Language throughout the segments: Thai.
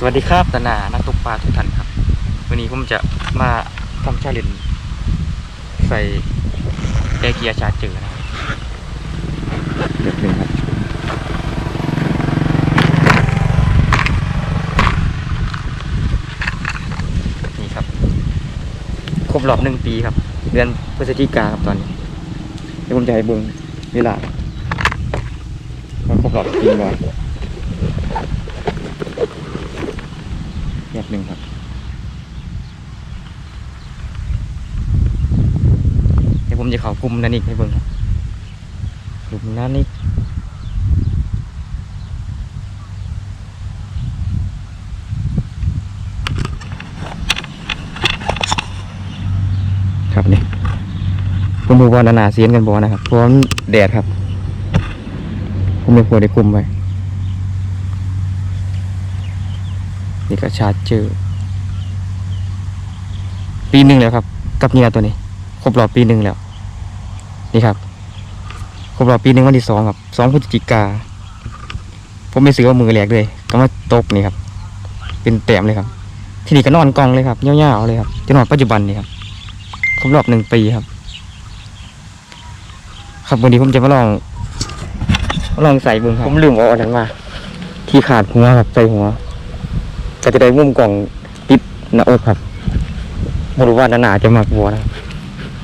สวัสดีครับตานานักตกปลาทุกท่านครับ วันนี้ผมจะมาทำชาเลนจ์ใส่แอร์เกียร์ชาร์จเจอนะครับเด็กหนึ่งครับนี่ครับ ครบรอบหนึ่งปีครับ เดือนพฤศจิกาครับตอนนี้เดี๋ยวผมจะให้เบิ่งเวลาว่าครบรอบจริงบ่ แยกหนึ่งครับเดี๋ยวผมจะเข้ากลุ่มนันอีกให้เบิ่งครับกลุ่มนั้นอีกครับนี่ผมดูบอลนานาเซียนกันบอนะครับเพราะว่ามันแดดครับ ผมไม่ควรได้กลุ่มไว้ นี่ก็ชาร์จเจอร์ปีหนึ่งแล้วครับ กับเนี่ยตัวนี้ ครบรอบปีหนึ่งแล้ว นี่ครับ ครบรอบปีหนึ่งวันที่สองครับสองพฤศจิกาผมไม่ซื้อว่ามือแรกเลย ก็มาตกนี่ครับ เป็นแต้มเลยครับ ที่นี่ก็นอนกองเลยครับเงี้ยวๆเลยครับจนนอนปัจจุบันนี่ครับครบรอบหนึ่งปีครับ ครับวันนี้ผมจะมาลองมาลองใส่บึงครับ ผมลืมเอาอันนั้นมา ที่ขาดหัวครับใส่หัว ก็จะได้มุมกล่องติดหน้าอกครับไม่รู้ว่าหนาๆจะมากบัวนะ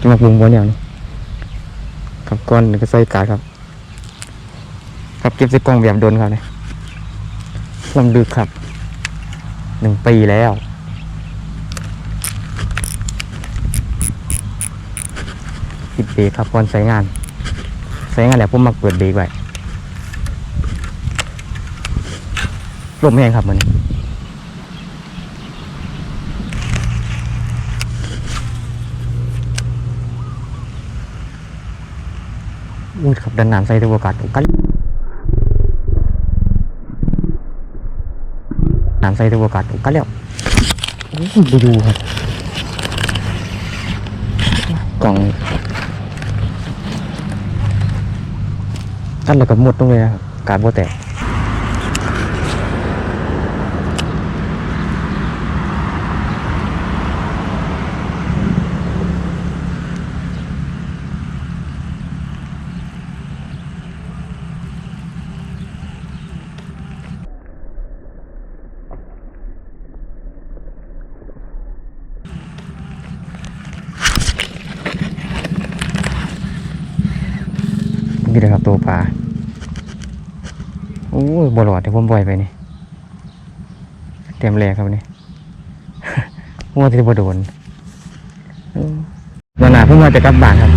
จะมาปรุงบนแนวนี้ครับก้อนก็ใส่กาดครับ ครับเก็บใส่กล่องแบบโดนครับเนี่ยลำดึกครับหนึ่งปีแล้วปิดเบรกครับก่อนใช้งานใช้งานแล้วผมมาเปิดเบรกไว้ลมแห้งครับเหมือน มืดครับดันน้ำใส่ตัวอากาศกันน้ำใส่ตัวอากาศกันแล้วดูดูครับกล่องกันแล้วก็หมดตรงเลยนะครับการโบแตก นี่เลยครับตัวปลาโอ้ยบอลอดที่ผมปล่อยไปนี่เต็มแรงครับนี่มัวที่บโดนวันหนาเพิ่งมาจะกลับบ้านครับ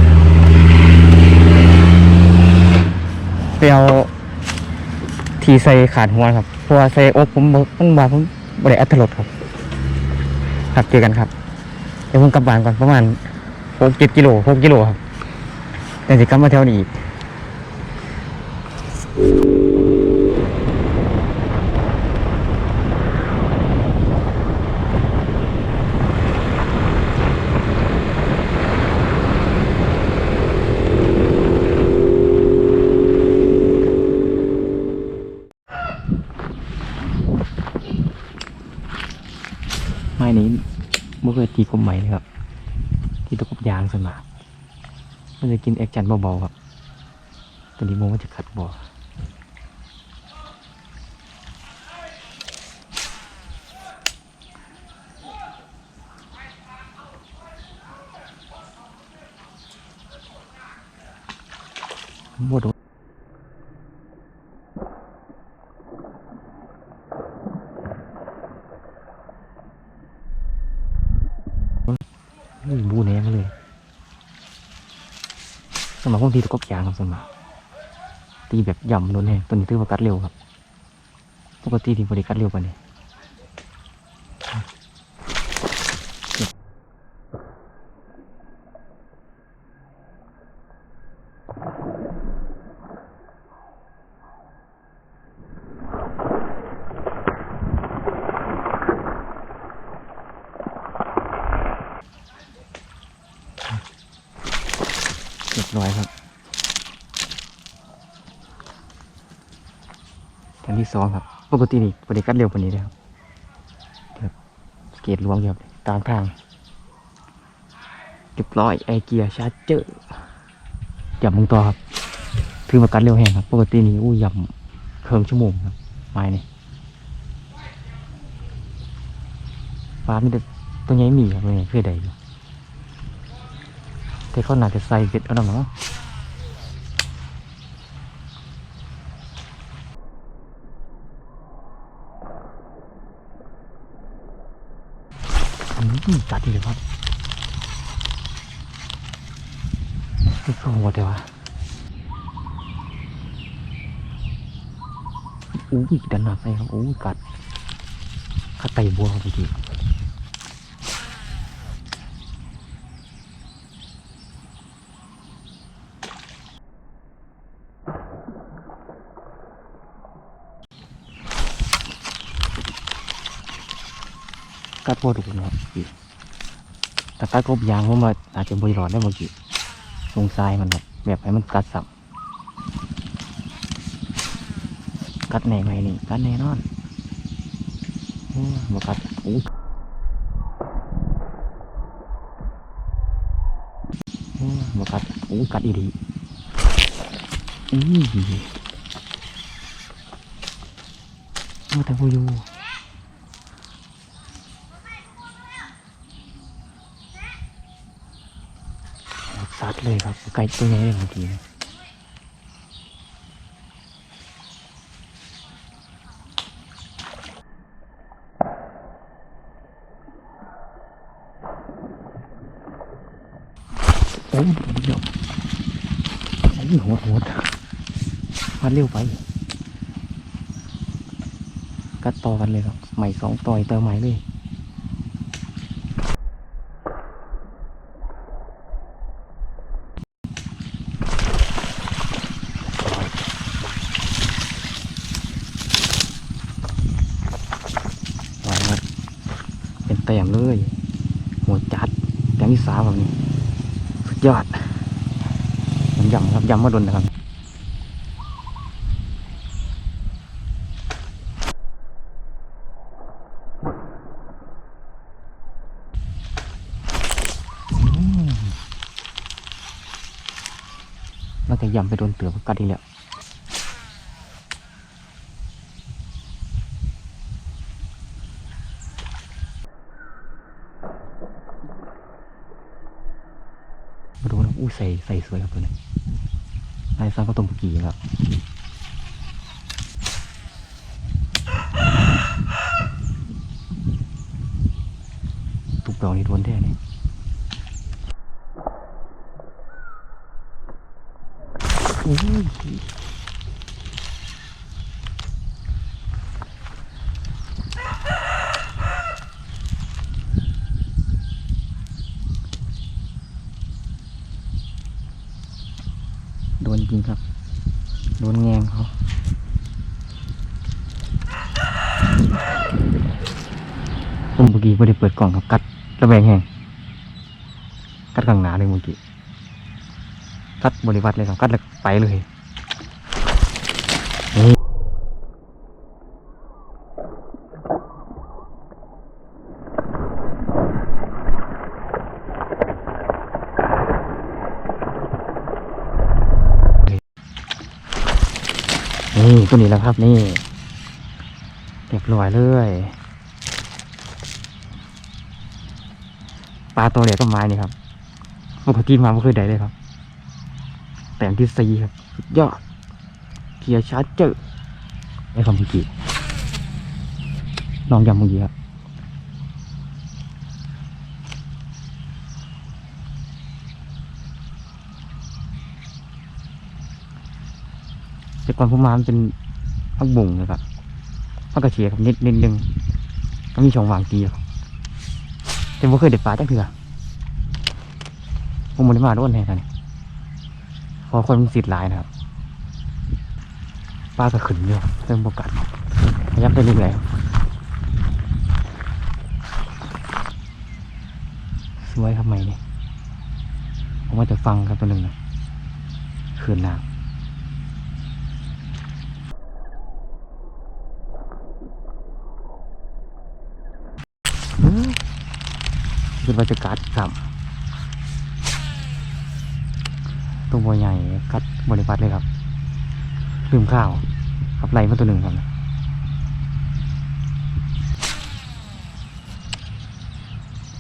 ไปเอาทีใส่ขาดหัวครับเพราะว่าใส่อกผมบ่มันบาผมบริอัตลดครับ ครับเจอกันครับ เดี๋ยวผมกลับบ้านก่อนประมาณหกเจ็ดกิโลหกกิโลครับแต่จะกลับมาแถวนี้อีก ไม้นี้ บ่เคยตีกลมใหม่เลยครับ ที่ตะกบยางสมามันจะกินแอคจันเบาๆครับตัวนี้โมมันจะขัดบ่อบ่โดนนี่บูแหนมาเลย สมัครพวกตีตะกบยางครับสมัครตีแบบย่ำโดนแหงตัวนี้ถือว่ากัดเร็วครับ ปกติที่บริกัดเร็วกว่านี้เรียบร้อยครับแถวที่ สองครับ ปกตินี่บริกัดเร็วกว่านี้เลยครับเกตหลวงอยู่ครับกลางทางเรียบร้อยไอเกียร์ชาร์จเจอร์จับมึงต่อครับถือมากัดเร็วแห้งครับ ปกตินี่อู้ยำเคิงชั่วโมงครับไม้นี่ฟ้ามีแต่ตัวใหญ่หมีครับตัวใหญ่เคยได้อยู่แต่เขาหนาจะใส่เสร็จแล้วเนาะอืม จัดดีเลยครับนี่ก็หัวแต่ว่าอู้ยดันหนักเลยครับอู้ยกัดกัดไตบัวครับเมื่อกี้กัดบัวดุนะครับ แต่กัดกบยางผมว่าอาจจะบริรอดได้เมื่อกี้สงสัยมันแบบแบบให้มันกัดสับกัดแหน่ไหมนี่กัดแน่นอนโอ้มากัดอู้โอ้มากัดอู้กัดอีดีอู้โอ้แต่พอยู่สัตว์ เลยครับไก่ตัวใหญ่เลยเมื่อกี้โอ้ยเดี๋ยวใช้หัวหัวมันเร็วไปกัดต่อกันเลยครับใหม่สองต่อยเติมใหม่เลยปล่อยครับเป็น แต้มเลยหัวจัดแต้มที่สามแบบนี้ สุดยอดยำยำครับยำมาดนนะครับเราจะยำไปโดนเตือบกัดอีกแล้วมาดูนะอู้ ใส่ใส่สวยครับตัวนี้ลายซ้ำก็ตรงปกีครับตุกดอกนี่ทวนแท้เลยอุ้ยโดนจริงครับ โดนแงงเขา่ไม่ได้เปิดกล่องครับกัดระแวงแห้งกัดกลางหนาเลยเมื่อกี้กัดบริวัตเลยครับกัดแล้วไปเลยนี่ตัวนี้แหล้วครับนี่เรียบร้อยเลย ปลาตัวเล็กต้นไม้นี่ครับปกติมาไม่เคยได้เลยครับ แต้มที่สี่ครับสุดยอดเกียร์ชาร์จเจอร์ไอ้คำพูกีลองยำเมื่อกี้ครับแต่ก่อนผมมามันเป็นพักบุ่งนะครับพักกระเชียครับนิดนิดนึงก็มีช่องวางตีครับ แต่ไม่เคยเด็ดปลาจังเถื่อผมไม่ได้มาด้วยแน่กันพอคนมันสิทธิ์หลายนะครับป้าก็ขึ้นเยอะเริ่มโอกาสยายามไปเรื่อยๆสวยครับไหมเนี่ยผมว่าจะฟังครับตัวหนึ่งนะคืนน้ำ เอ้ย คือว่าจะกัดครับตัวบัวใหญ่กัดบริพัตรเลยครับลืมข้าวครับไล่มาตัวหนึ่งครับ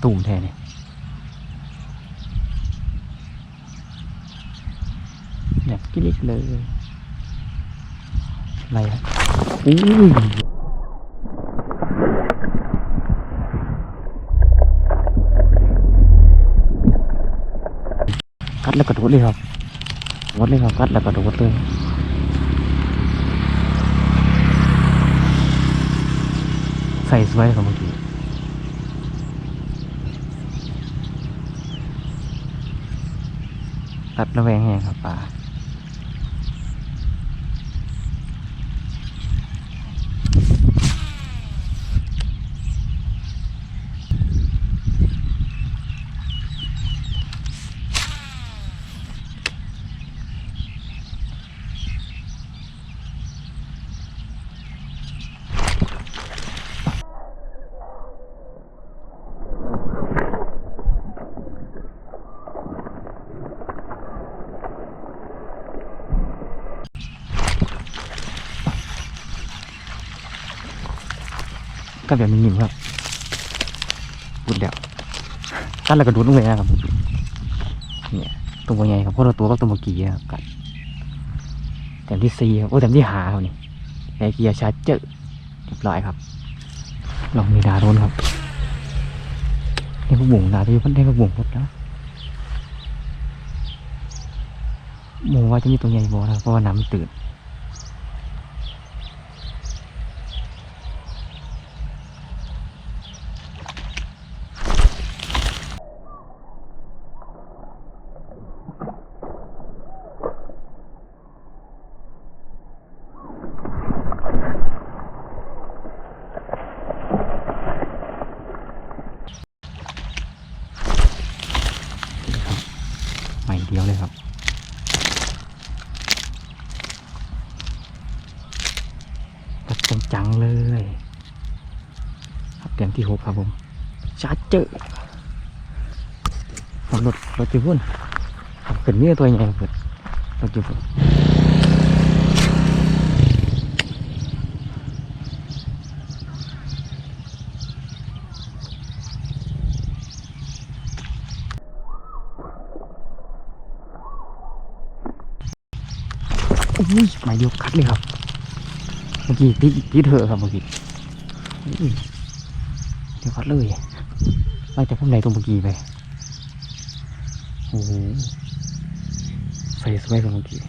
ตุ่มแทนเนี่ยแบบกิ๊กเลยอะไรครับอุ้ กัดแล้วกระโดดเลยครับวัดเลยครับกัดแล้วกระโดดเลยใส่สวยครับเมื่อกี้ตัดระแวงแห้งครับป่า กัดแบบนิ่มๆครับปุดเดียวกัดแล้วกระโดลงไปนะครับ เนี่ยตัวใหญ่ครับเพราะเราตัวก็ตัวเมื่อกี้ครับกัดแต้มที่สี่ครับโอ้แต้มที่หาครับนี่ไอเกียร์ชาร์จเจอร์เรียบร้อยครับ ลองมีดาโดนครับนี่พวกบุ๋งดาที่พันได้พวกบุ๋งหมดแล้วหมูว่าจะมีตัวใหญ่บ่นะเพราะว่าน้ำมันตื่น ใหม่เดียวเลยครับตัด จังเลย ครับเตรียมที่หกครับผมชาร์จเจอร์ขับรถรถจีพุ่นขับขึ้นเมียตัวใหญ่เพื่อนรถจีพุ่นอุ้ยมายเดียวคัดเลยครับ มื่อกี้ติดติดเถอะครับเมื่อกี้เดี๋ยวคัดเลยไล่จากข้างในตรงเมื่อกี้ไปโอ้โหใส่สวยกว่าเมื่อกี้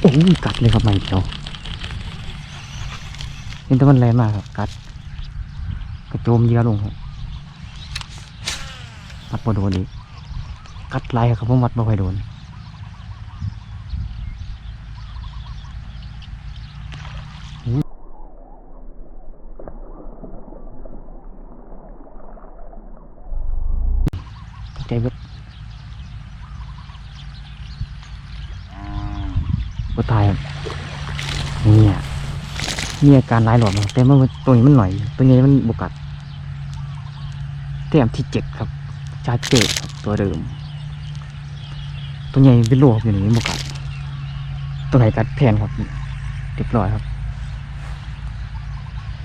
โอ้ยกัดเลยครับไม่เดียวเห็นแต่มันแรงมากครับกัดกระโจมเยียลงครับมัดบ่โดนอีก กัดลายครับผมมัดบ่ค่อยโดนใจเบิดบ่ตายเนี่ยมีอาการร้ายหลอดแต่มันตัวนี้มันหน่อย ตัวนี้มันบุกัดแต้มที่เจ็ดครับ ชาเจ็ดครับตัวเดิม ตัวใหญ่เป็นโลครับอยู่นนี้บกัดตัวไหนกัดแทนครับเรียบร้อยครับ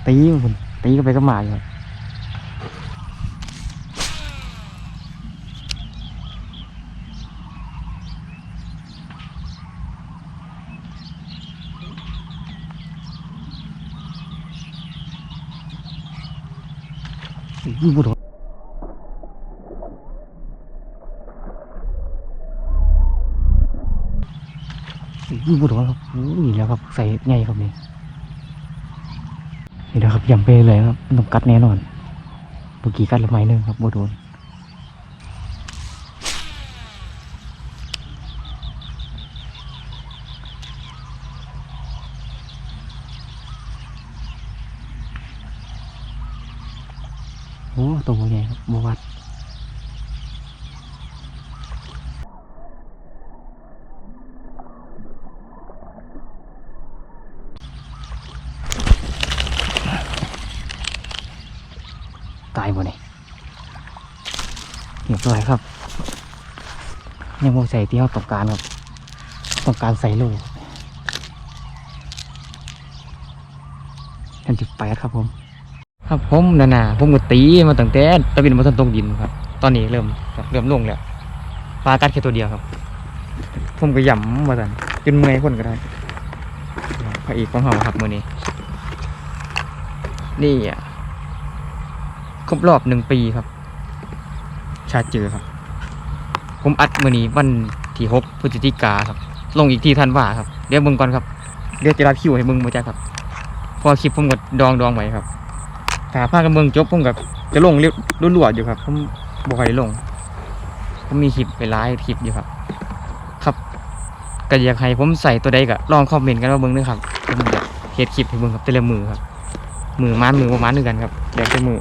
ตีมันตีก็ไปก็มาอยู่ครับอุ้ยบุโด อุ้ยบุโดนครับอุ้ยแล้วครับใส่ไงครับนี่นี่นะครับยำไปเลยครับนต้องกัดแน่นอนเมื่อกี้กัดละไม้หนึงครับบุโดนโอ้ตัวใหญ่ครับบวัด บ่เนี่ยเรียบร้อยครับ ยังโมใส่ที่เขาต้องการครับต้องการใส่โลท่านจุดแปครับผม ครับผมนานาผมก็ตีมาตั้งแต่ตะวินมาทันตรงดินครับ ตอนนี้เริ่มเริ่มลงแล้วปลากัดแค่ตัวเดียวครับ ผมก็ย่ำมาสั่นจนเมื่อยคนก็ได้พระเอกของเราครับมือนี้ นี่อะครบรอบหนึ่งปีครับ ชาเจอครับ ผมอัดมือนี้วันที่หกพฤศจิกาครับ ลงอีกที่ทันว่าครับ เดี๋ยวมึงก่อนครับ เดี๋ยวจะรับคิวให้มึงมาจ้ะครับ พอคลิปผมก็ดองดองไว้ครับถ้าพากันเมืองจบผมกับจะลงเรียบรัวๆอยู่ครับ ผมบ่อยได้ลง ผมมีคลิปไปไลฟ์คลิปอยู่ครับ ครับก็อยากให้ผมใส่ตัวใดก็ลองคอมเมนต์กันมาเบิ่งด้วยครับผมอยากเฮ็ดคลิปให้เบิ่งครับแต่ละมือครับ มือมันมือประมาณนึงกันครับเดี๋ยวจะมือ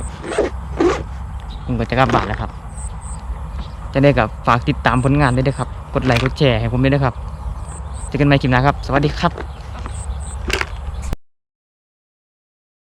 ผมก็จะกลับบ้านแล้วครับ จะได้กับฝากติดตามผลงานได้ด้วยครับ กดไลค์กดแชร์ให้ผมด้วยนะครับเจอกันใหม่คลิปหน้าครับ สวัสดีครับ